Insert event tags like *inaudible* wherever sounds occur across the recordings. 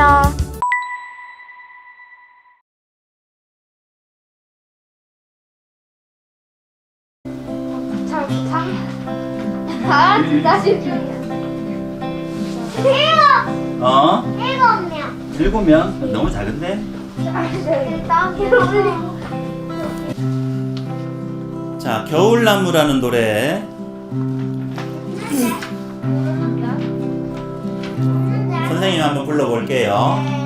주세요. 참, 참. 아, 진짜. 일곱! 어? 일곱 명. 일곱 명? 너무 작은데? 길 올리고. 자, 겨울나무라는 노래. 선생님 한번 불러볼게요.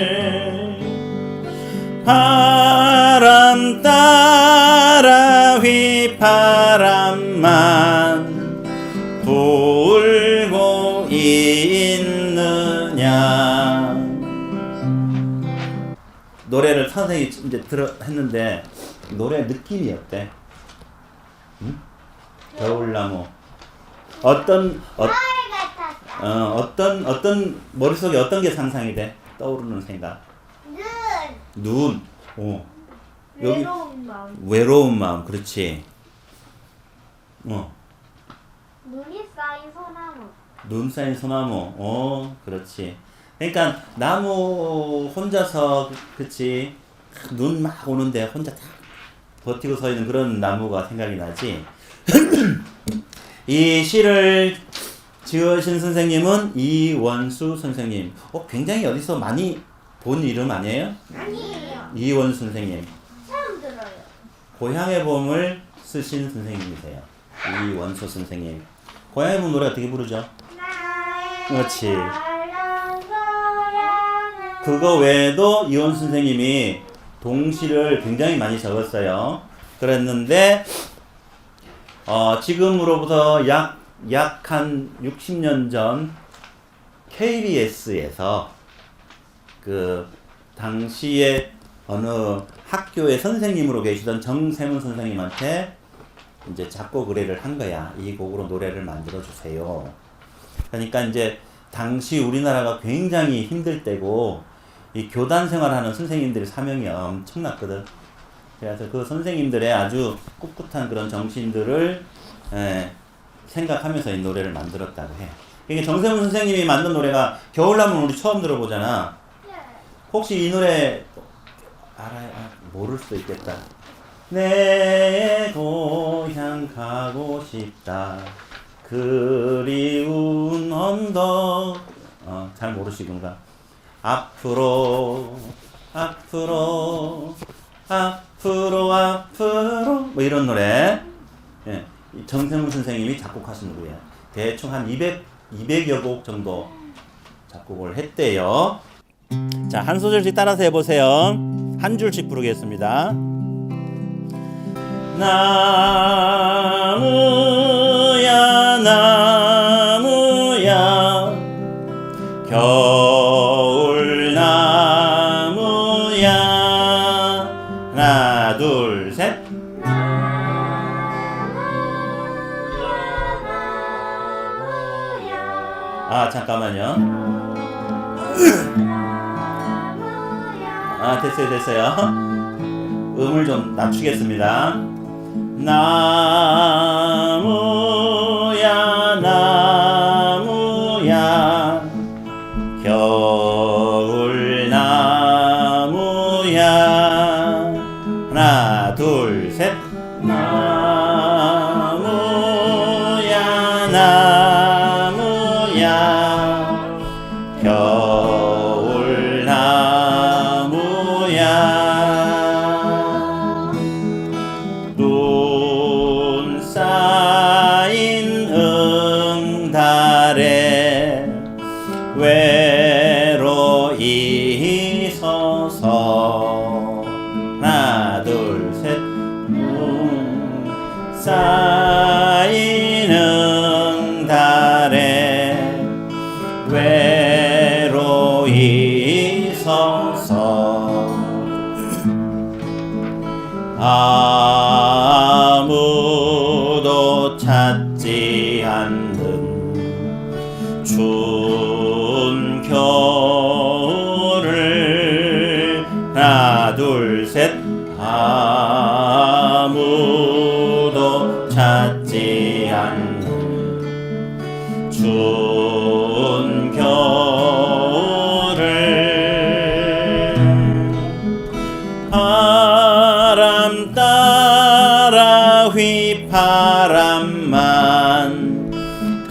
겨울을 바람 따라 휘바람만 불고 있느냐 노래를 선생님이 이제 들어 했는데 노래 느낌이 어때? 응? 겨울나무 어떤 어, 어, 어떤 어떤 머릿속에 어떤 게 상상이 돼? 떠오르는 생각. 눈. 눈. 어. 여기 외로운 마음. 외로운 마음. 그렇지. 어. 눈이 쌓인 소나무. 눈 쌓인 소나무. 어, 그렇지. 그러니까 나무 혼자서 그치 눈 막 오는데 혼자 다 버티고 서 있는 그런 나무가 생각이 나지. *clears throat* 이 시를 지으신 선생님은 이원수 선생님. 어, 굉장히 어디서 많이 본 이름 아니에요? 아니에요. 이원수 선생님. 처음 들어요. 고향의 봄을 쓰신 선생님이세요. 이원수 선생님. 고향의 봄 노래 어떻게 부르죠? 그렇지. 그거 외에도 이원 선생님이 동시를 굉장히 많이 적었어요. 그랬는데 어, 지금으로부터 약 약 한 60년 전 KBS에서 그 당시에 어느 학교의 선생님으로 계시던 정세문 선생님한테 이제 작곡 의뢰를 한 거야. 이 곡으로 노래를 만들어 주세요. 그러니까 이제 당시 우리나라가 굉장히 힘들 때고 이 교단 생활하는 선생님들의 사명이 엄청났거든. 그래서 그 선생님들의 아주 꿋꿋한 그런 정신들을 에, 생각하면서 이 노래를 만들었다고 해. 이게 정세문 선생님이 만든 노래가 겨울나무 우리 처음 들어보잖아. 혹시 이 노래 알아요? 아, 모를 수도 있겠다. 내 고향 가고 싶다. 그리운 언덕. 어, 잘 모르시군가. 앞으로, 앞으로, 앞으로, 앞으로. 뭐 이런 노래. 정세문 선생님이 작곡하신 노래야. 대충 한 200, 200여 곡 정도 작곡을 했대요. 자, 한 소절씩 따라서 해보세요. 한 줄씩 부르겠습니다. 나무야, 나무야, 겨 잠깐만요. 아, 됐어요, 됐어요. *laughs* 음을 좀 낮추겠습니다. 나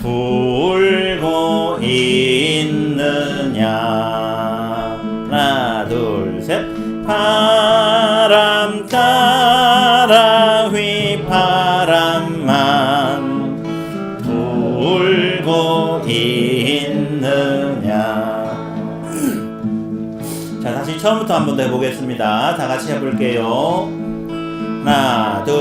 불고 있느냐 하나 둘 셋 바람 따라 휘바람만 불고 있느냐 자, 다시 처음부터 한번 더 해보겠습니다. 다 같이 해볼게요. 하나, 둘,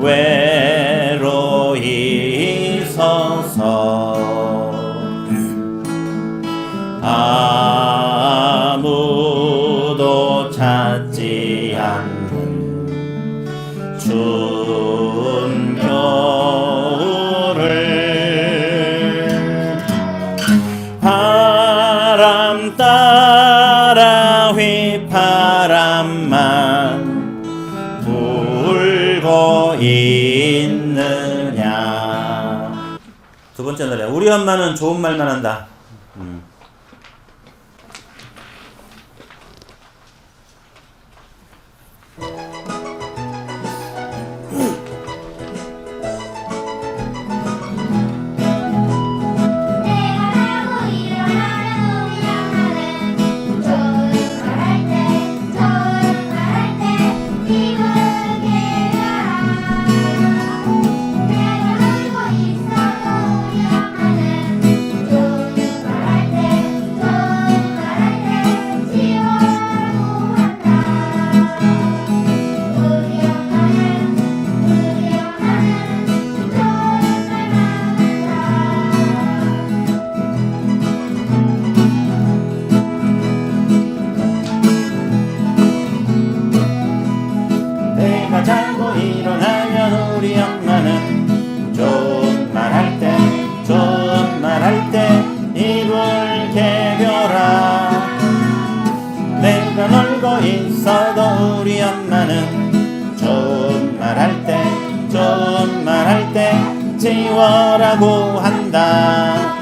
외로이 우리 엄마는 좋은 말만 한다 지워라고 한다.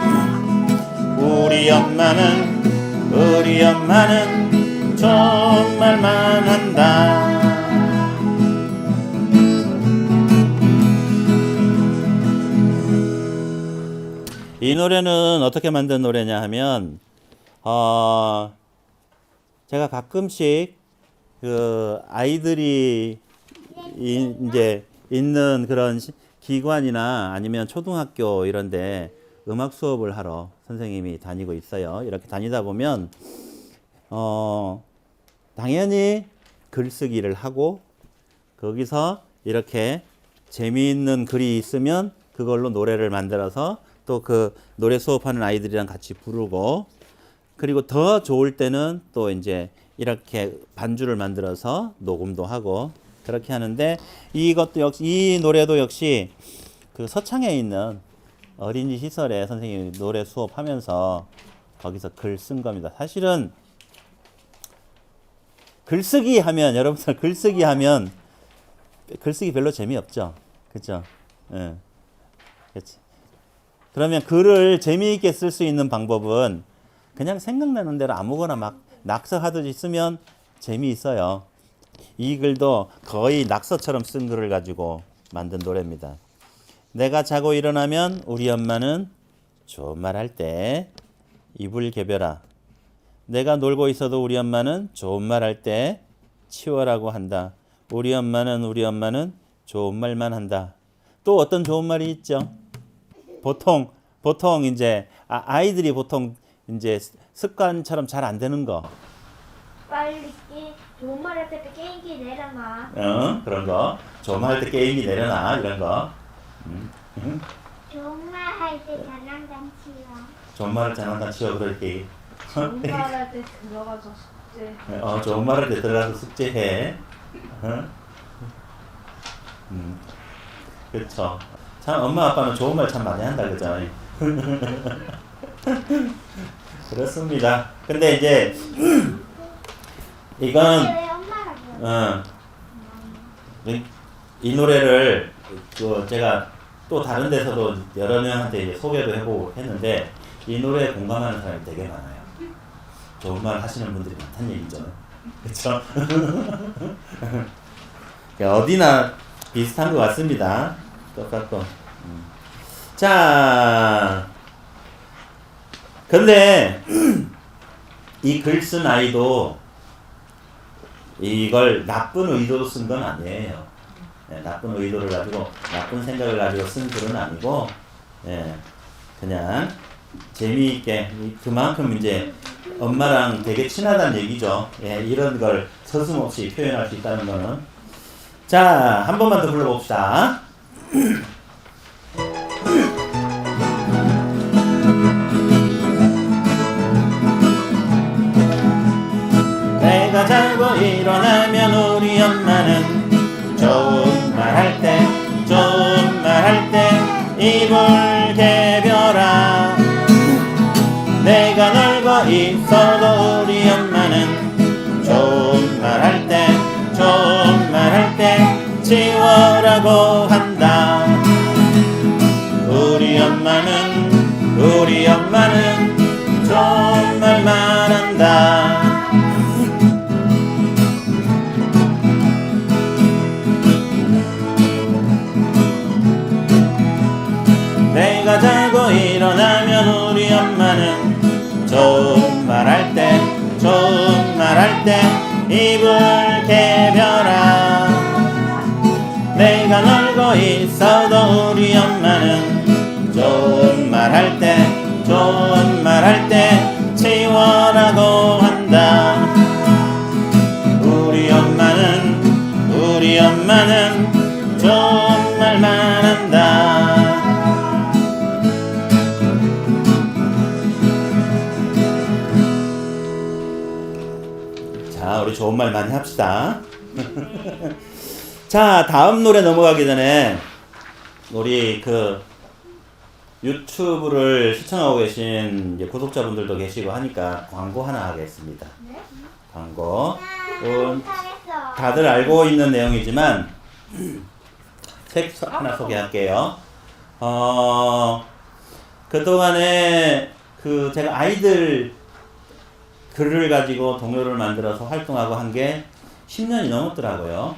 우리 엄마는 우리 엄마는 좋은 말만 한다. 이 노래는 어떻게 만든 노래냐 하면 어 제가 가끔씩 그 아이들이 이, 이제 있는 그런 시- 기관이나 아니면 초등학교 이런데 음악 수업을 하러 선생님이 다니고 있어요. 이렇게 다니다 보면 어 당연히 글쓰기를 하고 거기서 이렇게 재미있는 글이 있으면 그걸로 노래를 만들어서 또 그 노래 수업하는 아이들이랑 같이 부르고 그리고 더 좋을 때는 또 이제 이렇게 반주를 만들어서 녹음도 하고 그렇게 하는데 이것도 역시 이 노래도 역시 그 서창에 있는 어린이 시설에 선생님이 노래 수업하면서 거기서 글 쓴 겁니다. 사실은 글쓰기 하면 여러분들 글쓰기 하면 글쓰기 별로 재미없죠. 그죠? 예. 그러면 글을 재미있게 쓸 수 있는 방법은 그냥 생각나는 대로 아무거나 막 낙서하듯이 쓰면 재미있어요. 이 글도 거의 낙서처럼 쓴 글을 가지고 만든 노래입니다. 내가 자고 일어나면 우리 엄마는 좋은 말 할때 이불 개벼라. 내가 놀고 있어도 우리 엄마는 좋은 말 할 때 치워라고 한다. 우리 엄마는 우리 엄마는 좋은 말만 한다. 또 어떤 좋은 말이 있죠? 보통 보통 이제 아- 아이들이 보통 이제 습관처럼 잘 안 되는 거 빨리 게 좋은 말할때 게임기 내려놔. 어? 그런 거? 조마할 때 게임기 내려놔. 이런 거? 음, 음. 좋은 말할때 장난감 치워. 좋은 말을 잘한다 치워 그럴게 공부할 때 들어가서 숙제. 어 좋은 말을 때 들어가서 숙제해. 어? 음. 그쵸. 참 엄마 아빠는 좋은 말 참 많이 한다. 그죠? *laughs* 그렇습니다. 근데 이제 이건? 어, 이, 이 노래를 그 제가 또 다른 데서도 여러 명한테 소개도 해보고 했는데 이 노래에 공감하는 사람이 되게 많아요. 좋은 말 하시는 분들이 많다는 얘기죠. *laughs* 그렇죠? *laughs* 어디나 비슷한 것 같습니다. 똑같고. 음. 자, 근데 *clears throat* 이 글 쓴 아이도 이걸 나쁜 의도로 쓴 건 아니에요. 예, 나쁜 의도를 가지고 나쁜 생각을 가지고 쓴 글은 아니고 예, 그냥 재미있게 이- 그만큼 이제 엄마랑 되게 친하다는 얘기죠. 예, 이런 걸 서슴없이 표현할 수 있다는 거는 자, 한 번만 더 불러봅시다. 일어나면 우리 엄마는 좋은 말 할 때, 좋은 말 할 때 입을 개벼라. 내가 놀고 있어도 우리 엄마는 좋은 말 할 때, 좋은 말 할 때 지워라고 한다. 우리 엄마는, 우리 엄마는 좋은 말만 한다. 입 좋은 말 많이 합시다. *laughs* 자, 다음 노래 넘어가기 전에 우리 그 유튜브를 시청하고 계신 구독자분들도 계시고 하니까 광고 하나 하겠습니다. 네? 광고. 음. 다들 알고 있는 내용이지만 *clears throat* 책 서- 하나 소개할게요. 어, 그동안에 그 제가 아이들 글을 가지고 동요를 만들어서 활동하고 한 게 10년이 넘었더라고요.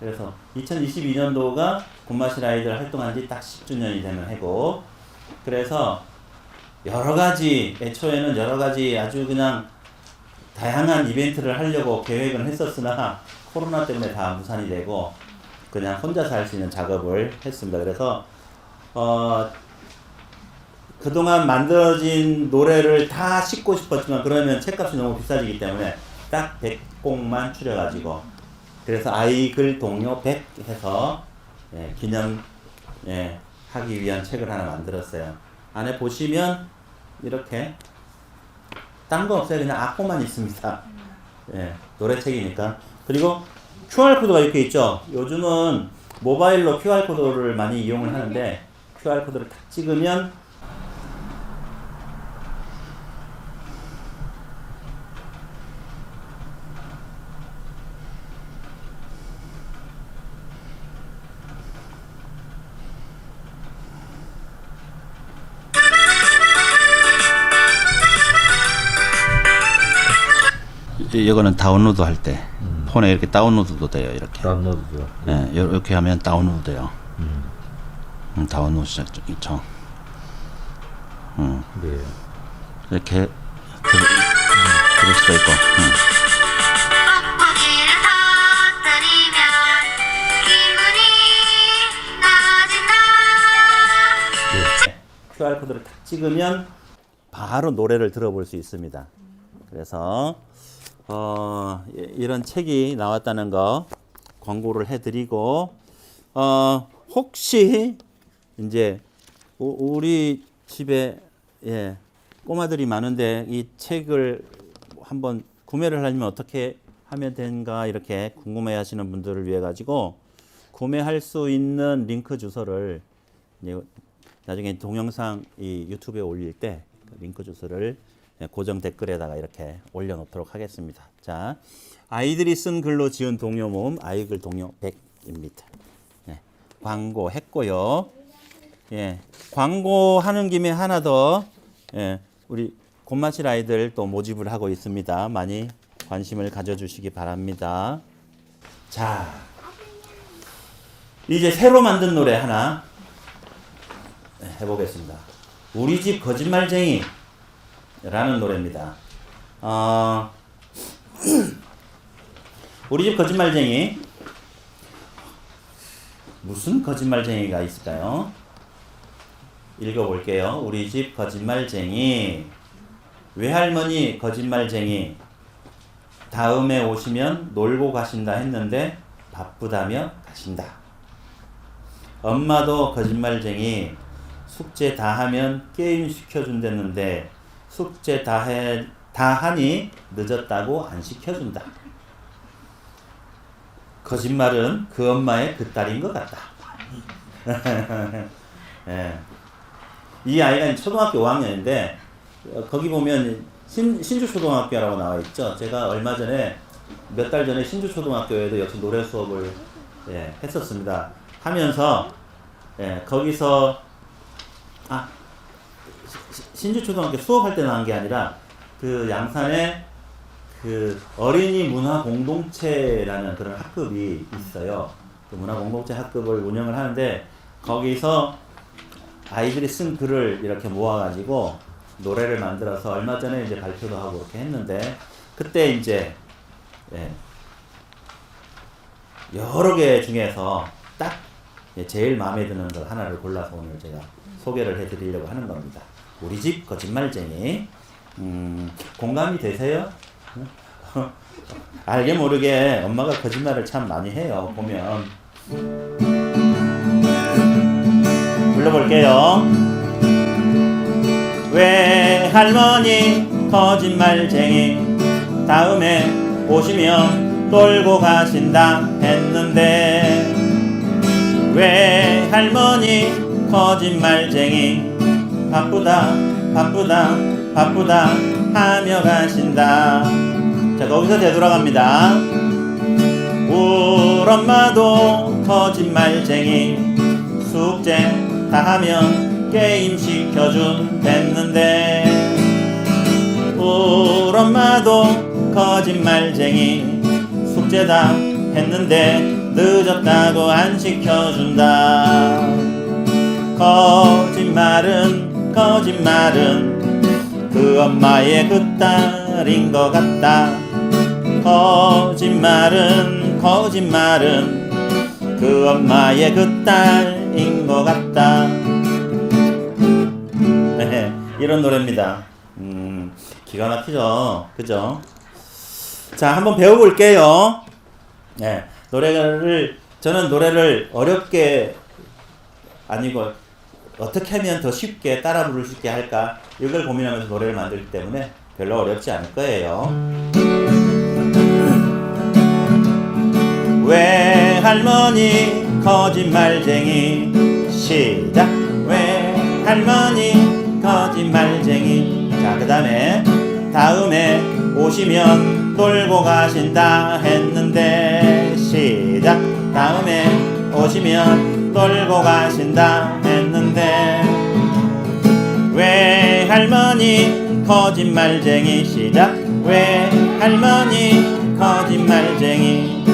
그래서 2022년도가 굿마실 아이들 활동한 지 딱 10주년이 되는 해고 그래서 여러 가지 애초에는 여러 가지 아주 그냥 다양한 이벤트를 하려고 계획은 했었으나 코로나 때문에 다 무산이 되고 그냥 혼자서 할 수 있는 작업을 했습니다. 그래서 어 그동안 만들어진 노래를 다 싣고 싶었지만 그러면 책값이 너무 비싸지기 때문에 딱 100곡만 추려가지고 그래서 아이글 동요 100 해서 예, 기념 예, 하기 위한 책을 하나 만들었어요. 안에 보시면 이렇게 딴 거 없어요. 그냥 악보만 있습니다. 예, 노래책이니까. 그리고 QR코드가 이렇게 있죠. 요즘은 모바일로 QR코드를 많이 이용을 하는데 QR코드를 딱 찍으면 이- 이거는 다운로드 할때 폰에 이렇게 다운로드도 돼요. 이렇게. 다운로드죠. 예, 이렇게 하면 다운로드 돼요. 음, 다운로드 있죠. 음, 네. 이렇게 들, 음, 들을 수도 있고. 음. 떡볶이를 터뜨리면 기분이 나아진다. QR 코드를 딱 찍으면 바로 노래를 들어볼 수 있습니다. 그래서 어, 이- 이런 책이 나왔다는 거 광고를 해드리고 어, 혹시 이제 우- 우리 집에 예, 꼬마들이 많은데 이 책을 한번 구매를 하려면 어떻게 하면 되는가 이렇게 궁금해 하시는 분들을 위해 가지고 구매할 수 있는 링크 주소를 나중에 동영상 이 유튜브에 올릴 때그 링크 주소를 고정 댓글에다가 이렇게 올려놓도록 하겠습니다. 자, 아이들이 쓴 글로 지은 동요 모음 아이글 동요 100입니다. 네, 광고했고요. 예, 광고하는 김에 하나 더 예, 우리 곤마실 아이들 또 모집을 하고 있습니다. 많이 관심을 가져주시기 바랍니다. 자, 이제 새로 만든 노래 하나 네, 해보겠습니다. 우리 집 거짓말쟁이 라는 노래입니다. 어, *clears throat* 우리 집 거짓말쟁이 무슨 거짓말쟁이가 있을까요? 읽어볼게요. 우리 집 거짓말쟁이 외할머니 거짓말쟁이 다음에 오시면 놀고 가신다 했는데 바쁘다며 가신다. 엄마도 거짓말쟁이 숙제 다 하면 게임 시켜준댔는데 숙제 다 해, 다 하니 늦었다고 안 시켜준다. 거짓말은 그 엄마의 그 딸인 것 같다. *laughs* 예. 이 아이가 초등학교 5학년인데 어, 거기 보면 신, 신주초등학교라고 나와 있죠. 제가 얼마 전에 몇 달 전에 신주초등학교에도 역시 노래 수업을 예, 했었습니다. 하면서 예, 거기서 아 시- 신주초등학교 수업할 때 나온 게 아니라 그 양산에 그 어린이 문화 공동체라는 그런 학급이 있어요. 그 문화 공동체 학급을 운영을 하는데 거기서 아이들이 쓴 글을 이렇게 모아가지고 노래를 만들어서 얼마 전에 이제 발표도 하고 이렇게 했는데 그때 이제 예, 여러 개 중에서 딱 예, 제일 마음에 드는 걸 하나를 골라서 오늘 제가 소개를 해드리려고 하는 겁니다. 우리 집 거짓말쟁이. 음, 공감이 되세요? *laughs* 알게 모르게 엄마가 거짓말을 참 많이 해요. 보면 불러볼게요. 왜 할머니 거짓말쟁이 다음에 오시면 놀고 가신다 했는데 왜 할머니 거짓말쟁이 바쁘다 바쁘다 바쁘다 하며 가신다. 자 거기서 되돌아갑니다. 울 엄마도 거짓말쟁이 숙제 다 하면 게임 시켜준 됐는데. 울 엄마도 거짓말쟁이 숙제 다 했는데 늦었다고 안 시켜준다. 거짓말은 거짓말은 그 엄마의 그 딸인 것 같다. 거짓말은 거짓말은 그 엄마의 그 딸인 것 같다. 네, 이런 노래입니다. 음, 기가 막히죠? 그죠? 자 한번 배워볼게요. 네, 노래를 저는 노래를 어렵게 아니고 어떻게 하면 더 쉽게 따라 부를 수 있게 할까? 이걸 고민하면서 노래를 만들기 때문에 별로 어렵지 않을 거예요. 왜 할머니 거짓말쟁이? 시작. 왜 할머니 거짓말쟁이? 자 그 다음에 다음에 오시면 놀고 가신다 했는데 시작. 다음에 오시면 놀고 가신다 했는데 왜 할머니 거짓말쟁이 시작? 왜 할머니 거짓말쟁이?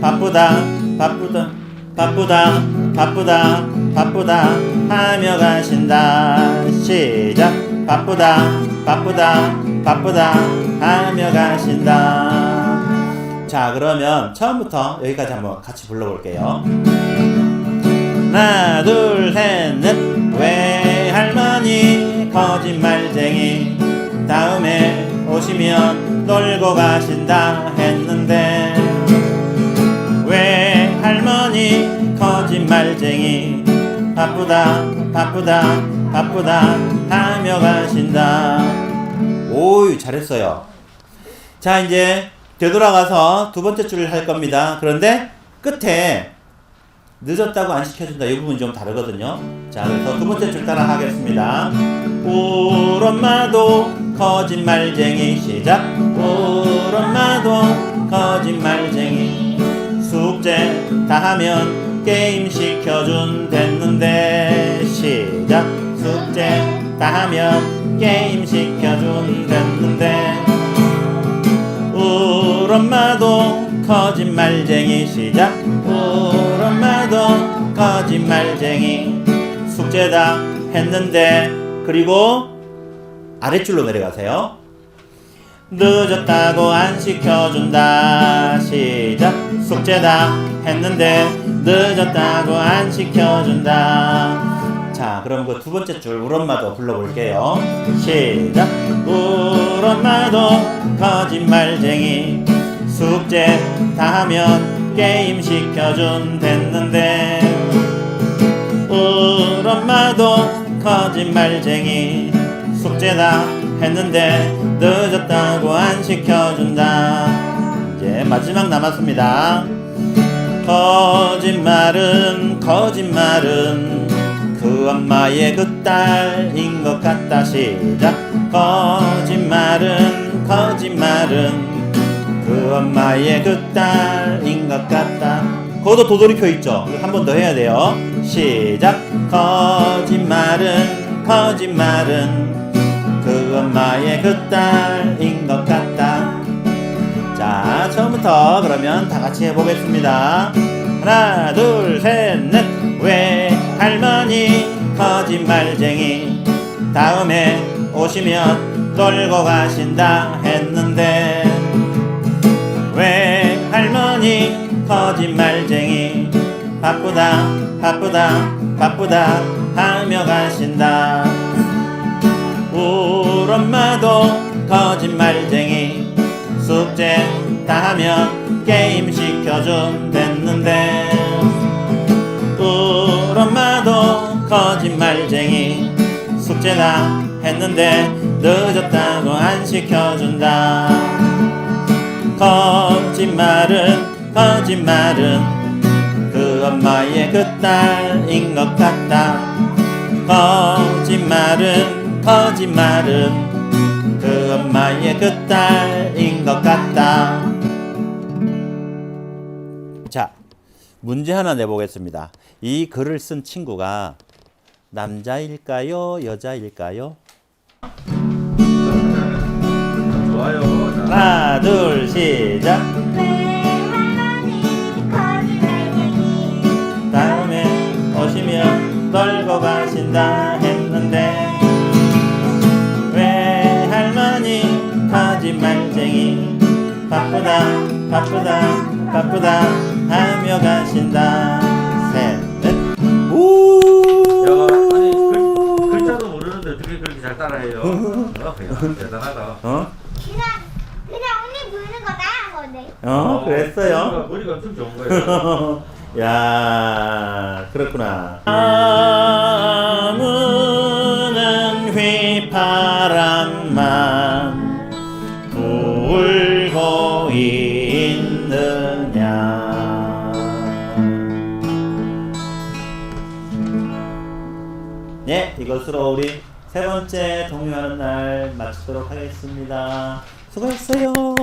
바쁘다 바쁘다 바쁘다 바쁘다 바쁘다 하며 가신다. 시작. 바쁘다 바쁘다 바쁘다 하며 가신다. 자 그러면 처음부터 여기까지 한번 같이 불러볼게요 하나 둘 셋넷. 왜 할머니 거짓말쟁이? 다음에 오시면 놀고 가신다 했는데. 왜 할머니 거짓말쟁이? 바쁘다 바쁘다 바쁘다 하며 가신다. 오이 잘했어요. 자 이제 되돌아가서 두 번째 줄을 할 겁니다. 그런데 끝에 늦었다고 안 시켜준다. 이 부분 좀 다르거든요. 자 그래서 두 번째 줄 따라 하겠습니다. 울 엄마도 거짓말쟁이. 시작. 울 엄마도 거짓말쟁이. 숙제 다 하면 게임 시켜준 됐는데. 시작. 숙제 다 하면 게임 시켜준 됐는데. 울 엄마도 거짓말쟁이. 시작 울 엄마도 거짓말쟁이 숙제 다 했는데 그리고 아랫줄로 내려가세요. 늦었다고 안 시켜준다. 시작. 숙제 다 했는데 늦었다고 안 시켜준다. 자 그럼 그 두 번째 줄 울엄마도 불러볼게요. 시작. 울엄마도 거짓말쟁이 숙제 다 하면 게임 시켜준 됐는데. 울 엄마도 거짓말쟁이 숙제 다 했는데 늦었다고 안 시켜준다. 이제 마지막 남았습니다. 거짓말은 거짓말은 그 엄마의 그 딸인 것 같다. 시작. 거짓말은 거짓말은 그 엄마의 그 딸인 것 같다. 그것도 도돌이표 있죠? 한 번 더 해야 돼요. 시작. 거짓말은 거짓말은 그 엄마의 그 딸인 것 같다. 자, 처음부터 그러면 다 같이 해보겠습니다. 하나, 둘, 셋, 넷. 왜 할머니 거짓말쟁이 다음에 오시면 놀고 가신다 했는데 거짓말쟁이. 바쁘다 바쁘다 바쁘다 하며 가신다. 울 엄마도 거짓말쟁이. 숙제 다 하면 게임 시켜준 됐는데. 울 엄마도 거짓말쟁이. 숙제 다 했는데 늦었다고 안 시켜준다. 거짓말은 거짓말은 그 엄마의 그 딸인 것 같다. 거짓말은 거짓말은 그 엄마의 그 딸인 것 같다. 자 문제 하나 내보겠습니다. 이 글을 쓴 친구가 남자일까요 여자일까요? 좋아요. 자, 하나 둘 시작 놀고 가신다 했는데 왜 할머니 거짓말쟁이 바쁘다 바쁘다 바쁘다 하며 가신다 셋넷오 야, 아니 글, 글자도 모르는데 어떻게 그렇게 잘 따라해요? 어, 야, 대단하다. 어? 그냥 그냥 언니 부르는 거 따라한 건데 어? 그랬어요? 머리가 엄청 좋은 거예요. *laughs* 야, 그렇구나. 아 이것으로 우리 세 번째 동요하는 날 마치도록 하겠습니다. 수고했어요.